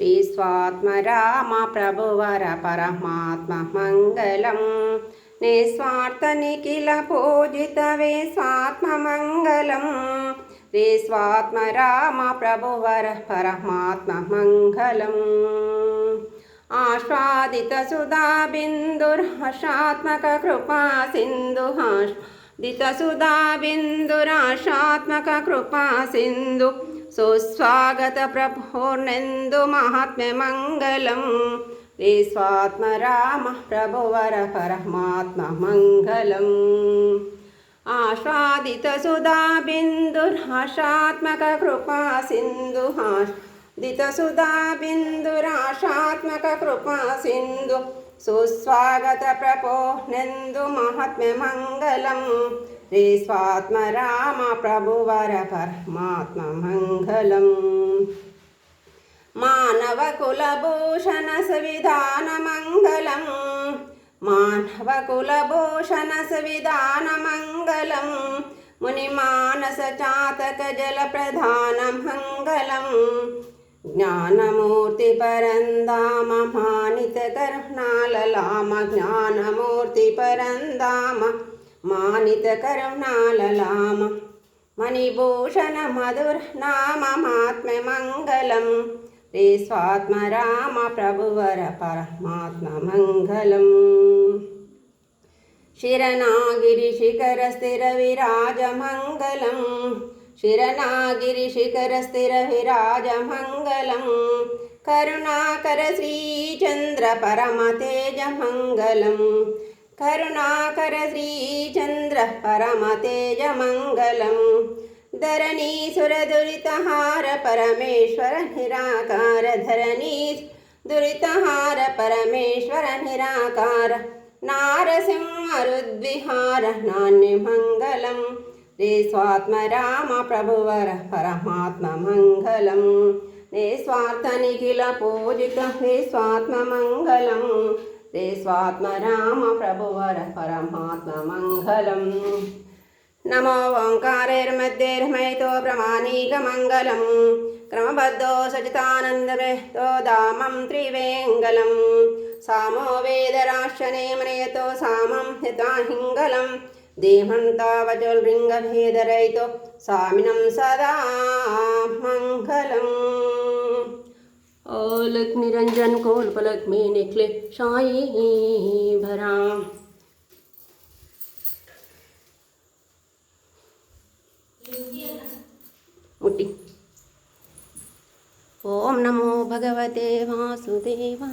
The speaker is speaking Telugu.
శ్రీ స్వాత్మ రామ ప్రభువర పరమాత్మ మంగళం నిస్వార్థ నిఖిల పూజిత వే స్వాత్మ మంగళం శ్రీ స్వాత్మ రామ ప్రభువర పరమాత్మ మంగళం ఆస్వాదిత సుధా బిందుర్హర్షాత్మక కృపా సింధు దిత సుధా బిందురాశాత్మక కృపా సింధు सुस्वागतप्रभोर्नेन्दु महात्म्यमङ्गलम् ऋ प्रभुवरपरमात्ममङ्गलम् रामः प्रभो वरपरमात्मा मङ्गलम् आश्वादितसुधाबिन्दुराषात्मककृपा सिन्धुः सुधाबिन्दुराषात्मककृपा महात्म्यमङ्गलम् శ్రీ స్వాత్మ రామ ప్రభువర పరమాత్మ మంగళం. మానవ కులభూషణ సవిధాన మంగళం. మానవ కులభూషణ సవిధాన మంగళం. ముని మానస చాతక జల ప్రధాన మంగళం. జ్ఞానమూర్తి పరందామ మానిత కరుణాలలామ జ్ఞానమూర్తి పరందామ. మానిత కరుణాలలామ మణిభూషణ మధుర నామ మాత్మ మంగళం రే స్వాత్మ రామ ప్రభువర పరమాత్మ మంగళం శిరనాగిరి శిఖర స్థిర విరాజ మంగళం శిరనాగిరి శిఖర స్థిర విరాజ మంగళం కరుణాకర శ్రీచంద్ర పరమ తేజ మంగళం. కరుణాకర శ్రీచంద్ర పరమ తేజ మంగళం ధరణీసుర దురితహార పరమేశ్వర నిరాకార ధరణీ దురితహార పరమేశ్వర నిరాకార నారసింహరుద్విహార నాణ్యమంగళం రే స్వాత్మ రామ శ్రీ పరమాత్మ స్వాత్మ రామ ప్రభువర పరమాత్మ మంగళం నమో ఓంకారైర్మధ్యైర్మయితో ప్రమాణీకమంగళం క్రమబద్ధో సచితానందమేతో దామం త్రివేంగళం సామో వేదరాశ్రనేమనయతో సామం హితాహింగళం దేహంతావచోల్లింగభేదరైతో సామినం సదా మంగళం ओलक निरंजन कोल पलक में निकले शाही भरा ओम नमो भगवते वासुदेवा